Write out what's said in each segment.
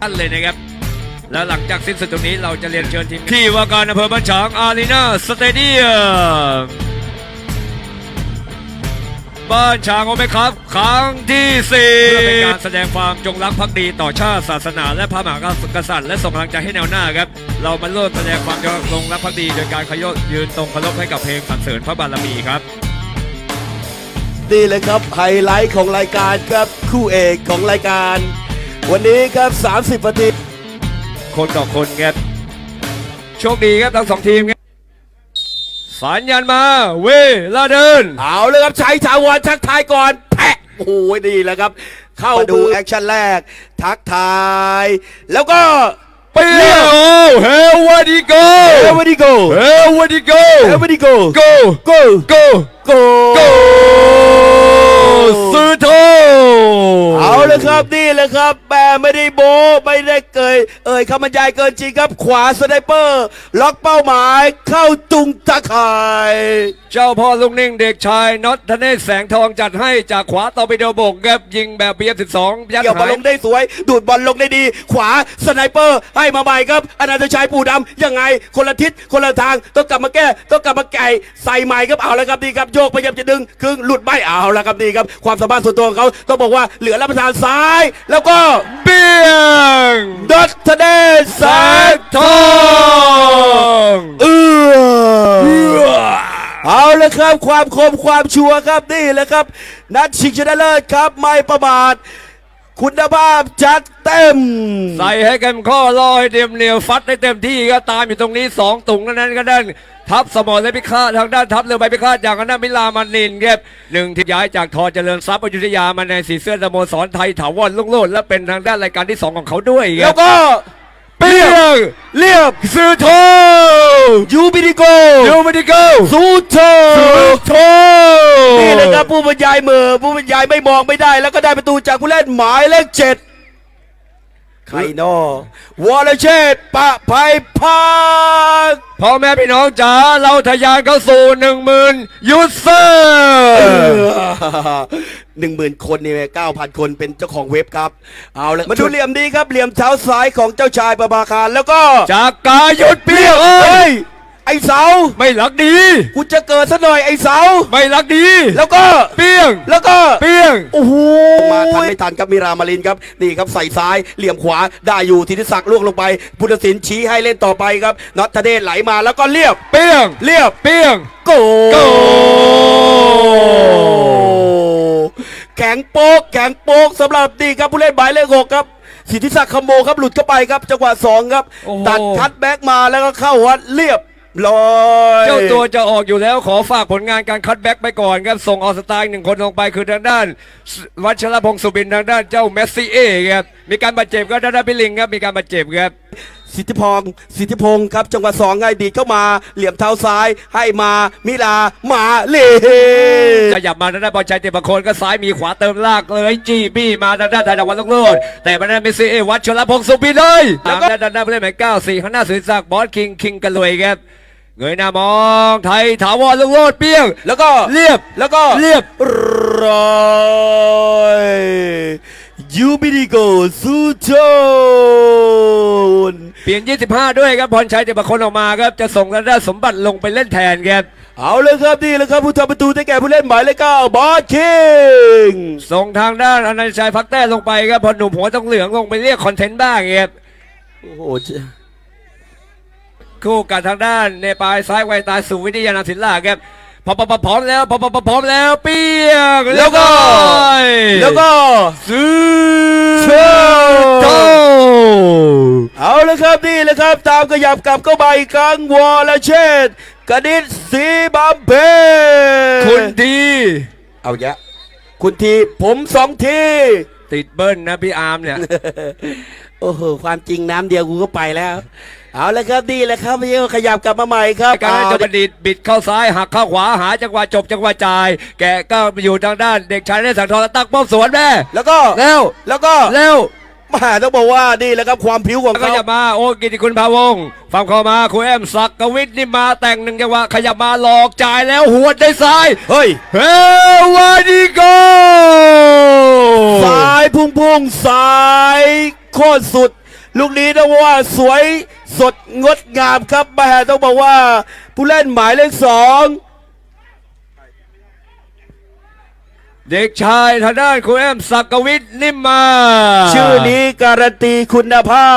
ท่านเลยนะครับ แล้วหลังจากสิ้นสุดตรงนี้เราจะเรียนเชิญทีมที่ว่าการอำเภอบ้านฉางอารีนาสเตเดียมบ้านฉางโอเมครับครั้งที่สี่เพื่อเป็นการแสดงความจงรักภักดีต่อชาติศาสนา และพระมหากษัตริย์ และส่งกำลังใจให้แนวหน้าครับ เรามาร่วมแสดงความจงรักภักดี โดยการขยโยยืนตรงเคารพให้กับเพลงสรรเสริญพระบารมีครับนี่เลยครับไฮไลท์ของรายการครับคู่เอกของรายการ วันนี้ครับ 30นาทีคนต่อคนครับโชคดีครับทั้งสองทีมครับสัญญาณมา เวลาเดิน เอาเลยครับชัยถาวรทักทายก่อนแพะโอ้โหดีแล้วครับ เข้ามาดูแอคชั่นแรก ทักทาย แล้วก็เปรี้ยวเฮวันดีโกเอวันดีโกเฮวันดีโกเอวันดีโกโกโกโกโกโกสุโธ เอาเลยครับนี่แหละครับแม่ไม่ได้โบะไม่ได้เกย เอ่ยคำบรรยายเกินจริงครับ ขวาสไนเปอร์ ล็อกเป้าหมายเข้าตุงตะข่าย เจ้าพ่อลุงนิ่งเด็กชายน็อตธเนศแสงทองจัดให้จากขวาต่อไปเดียวบกครับยิงแบบเบียสิบสองยัดเกี่ยวบอลหายลงได้สวย ดูดบอลลงได้ดี ขวาสไนเปอร์ ให้มาใหม่ครับอนันตชัยปู่ดำยังไง คนละทิศคนละทางต้องกลับมาแก้ต้องกลับมาไก่ใส่ใหม่ครับเอาแล้วครับดีครับโยกพยายามจะดึงครึ่งหลุดไม่เอาแล้วครับดีครับ ความสามารถส่วนตัวของเขาต้องบอกว่าเหลือรับประทานซ้าย แล้วก็เบี้ยงดัตทเดชแสแสงงทองเอือเอาละครับความคมความชัวร์ครับนี่แหละครับ นัดชิงชนะเลิศครับไม่ประมาท คุณภาพจัดเต็ม ใส่ให้กันข้อรอให้เต็มเหนียวฟัดให้เต็มที่ก็ตามอยู่ตรงนี้สองตุงเท่านั้นก็ด้านทัพสมรและพิฆาตทางด้านทัพเรือใบพิฆาตอย่างนั้นมิลามันนินครับหนึ่งที่ย้ายจากทอเจริญทรัพย์อยุธยามาในสีเสื้อสโมสรไทยถาวรลุ่งโลดและเป็นทางด้านรายการที่สองของเขาด้วยคแล้รัวบก็ เปี้ยงเรียบซื้อโทยูบิดิโกยูมาดิโกซูโตซื้อโทนี่แหละครับผู้บรรยายมือผู้บรรยายไม่มองไม่ได้ แล้วก็ได้ประตูจากผู้เล่นหมายเลขเจ็ดใครนอวอลเชตปะไพพาคพ่อแม่พี่น้องจ๋าเราทะยานเข้าสู่หนึ่งหมื่นยูเซอร์ หนึ่งหมื่นคนนี่เก้าพันคนเป็นเจ้าของเว็บครับเอาละมาดูเหลี่ยมดีครับเหลี่ยมเท้าซ้ายของเจ้าชายประภาคารแล้วก็จากกายุดเปี้ยงเอ้เฮ้ยยไอ้เสาไม่รักดี กูจะเกิดซะหน่อยไอ้เสาไม่รักดี แล้วก็เปี้ยง แล้วก็เปี้ยงโอ้โหมาทันไม่ทันครับมีรามาลินครับนี่ครับใส่ซ้ายเหลี่ยมขวาได้อยู่ธิติศักดิ์ล่วงลงไปพุทธศิลป์ชี้ให้เล่นต่อไปครับน็อตทเดชไหลมาแล้วก็เรียบเปี้ยงเรียบเปี้ยงโกโก แข็งโป๊กแข็งโป๊กสำหรับนี่ครับผู้เล่นหมายเลขหกครับสิทธิศักดิ์คำโมครับหลุดเข้าไปครับจังหวะสองครับ โอ้โห ตัดคัดแบ็กมาแล้วก็เข้าวัดเรียบร้อยเจ้าตัวจะออกอยู่แล้วขอฝากผลงานการคัดแบ็กไปก่อนครับ ส่งออสตาร์หนึ่งคนลงไปคือทางด้าน วัชรพงศ์สุบินทางด้านเจ้าเมสซี่เอครับมีการบาดเจ็บก็ทางด้านพิลิงครับมีการบาดเจ็บครับ สิทธิพงศ์สิทธิพงศ์ครับ จังหวะสองไงดีดเข้ามา เหลี่ยมเท้าซ้าย ให้มา มิลา มาเลขยับมาทางด้านบอลชัยเตะประโคนก็ซ้ายมีขวาเติมลากเลยจี้บี้มาทางด้านไทยดาวันลูกโลดแต่มาทางด้านเมสซี่เอวัชรพงศ์สุบินเลยทางด้านด้านผู้เล่นหมายเก้าสี่ข้างหน้าสุริศักดิ์บอสคิงคิงกันเลยครับเงยหน้ามองไทยถาวรลูกโลดเปี้ยง แล้วก็เรียบแล้วก็เรียบ ร้อยยูบิดิโกซูโจนเปลี่ยน 25 ด้วยครับพรชัยเตะประคนออกมาครับ จะส่งทางด้านสมบัติลงไปเล่นแทนครับ เอาเลยครับนี่เลยครับผู้ทำประตูได้แก่ผู้เล่นหมายเลขเก้าบอสคิงส่งทางด้านอนันต์ชัยพักแต้ลงไปครับพอหนุ่มหัวต้องเหลืองลงไปเรียกคอนเทนต์บ้างครับโอ้โหคู่กับทางด้านเนปาลซ้ายไวตายสู่วิทยานาศิลาครับ พอพอพอพร้อมแล้วพอพอพอพร้อมแล้วเปียกแล้วก็แล้วก็ซื้อเชิญโตเอาเลยครับนี่เลยครับ ตามขยับกลับเข้าไปอีกครั้งวอลเชตกระดิษสีบัมเพคุณดีเอาเยอะคุณทีผมสองทีติดเบิ้ลนะพี่อาร์มเนี่ย โอ้โห ความจริงน้ำเดียวกูก็ไปแล้ว เอาละครับนี่แหละครับพี่ขยับกลับมาใหม่ครับการเอาจะประดิษฐ์บิดเข้าซ้ายหักเข้าขวาหาจังหวะจบจังหวะจ่าย แกก็อยู่ทางด้านเด็กชายเล่นสังทองแล้วตักป้อมสวนแม่แล้วก็เร็วแล้วก็เร็วแมาต้องบอกว่านี่แหละครับความผิวของแล้วก็เขาขยับมาโอ้กิติคุณพาวงศ์ฟังเข้ามาครูแอมศักดิ์วิทย์นี่มาแต่งหนึ่งจังหวะขยับมาหลอกจ่ายแล้วหัวดได้ซ้ายเฮ้ยเฮวาดิโกซ้ายพุ่งพุ่งซ้ายโคตรสุด ลูกนี้ต้องบอกว่าสวย สดงดงามครับแม่ต้องบอกว่าผู้เล่นหมายเลขสอง เด็กชายทางด้านคุณแอมศักวิทย์นิ่มมา ชื่อนี้การันตีคุณภา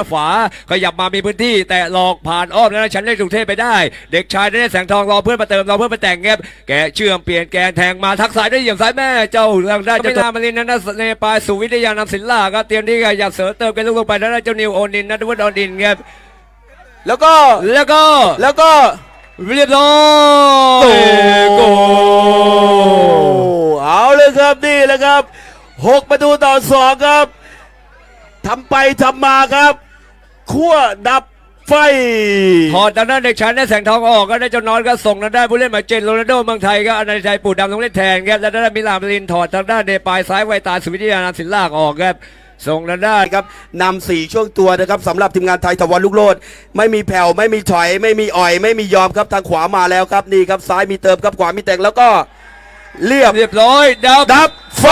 พขวาขยับมามีพื้นที่ แต่หลอกผ่านอ้อมแล้วฉันเล่นกรุงเทพไปได้ เด็กชายได้แสงทองรอเพื่อนมาเติมรอเพื่อนมาแต่งเก็บแกเชื่อมเปลี่ยนแกนแทงมาทักสายด้วยเหยียบซ้ายแม่เจ้าทางด้านเจ้าตามารินนันทเนปายสุวิทยานำศิลาครับเตรียมที่จะอยากเสริมเติมกันลูกลงไปทางด้านเจ้านิวโอนินนัทวุฒิออนินครับแล้วก็แล้วก็แล้วก็เรียบร้อย ครับหกประตูต่อสองครับทำไปทำมาครับขั้วดับไฟถอดทางด้านเด็กชายได้แสงทองออกก็ได้เจ้านอนก็ส่งทางด้านผู้เล่นหมายเจนโรนัลโดเมืองไทยก็อนันตชัยปู่ดำลงเล่นแทนครับแล้วทางด้านมิลานมารินถอดทางด้านเดปายซ้ายไวตาสุวิทยานำศินลากออกครับส่งทางด้านครับนำสี่ช่วงตัวนะครับสำหรับทีมงานไทยทวันลูกโลดไม่มีแผ่วไม่มีถอย ไม่มีอ่อย ไม่มียอมครับทางขวามาแล้วครับนี่ครับซ้ายมีเติมครับขวามีแต่งแล้วก็ เรียบเรียบร้อยดับดับไฟ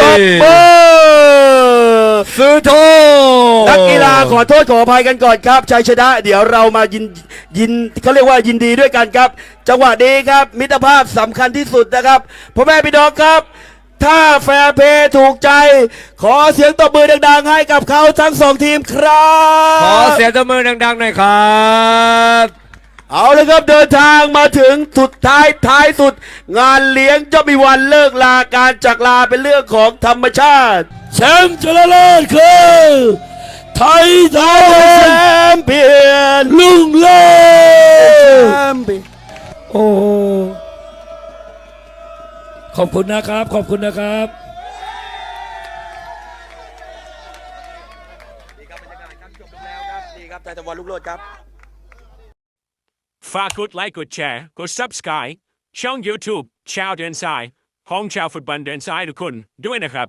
ไฟตบเบอร์ซื้อโทษนักกีฬาขอโทษขออภัยกันก่อนครับชัยชนะ เดี๋ยวเรามายินยินเขาเรียกว่ายินดีด้วยกันครับ จังหวะนี้ครับ มิตรภาพสำคัญที่สุดนะครับพ่อแม่พี่น้องครับ ถ้าแฟร์เพย์ถูกใจ ขอเสียงตบมือดังๆให้กับเขาทั้งสองทีมครับ ขอเสียงตบมือดังๆหน่อยครับ เอาเลยครับเดินทางมาถึงสุดท้ายท้ายสุด งานเลี้ยงจะมีวันเลิกลาการจากลาเป็นเรื่องของธรรมชาติแชมป์ชนะเลิศคือไทยไทแชยมเปี้ยนลุงเลิแชศมเปี้ยนโอ้โหขอบคุณนะครับ ขอบคุณนะครับนี่ครับบรรยากาศครับจบลงแล้วครับนี่ครับไทยตะวันลูกโลดครับ ฝากกดไลค์กดแชร์กด subscribe ช่อง YouTube ชาวเดินสาย ห้องชาวฟุตบอลเดินสายทุกคนด้วยนะครับ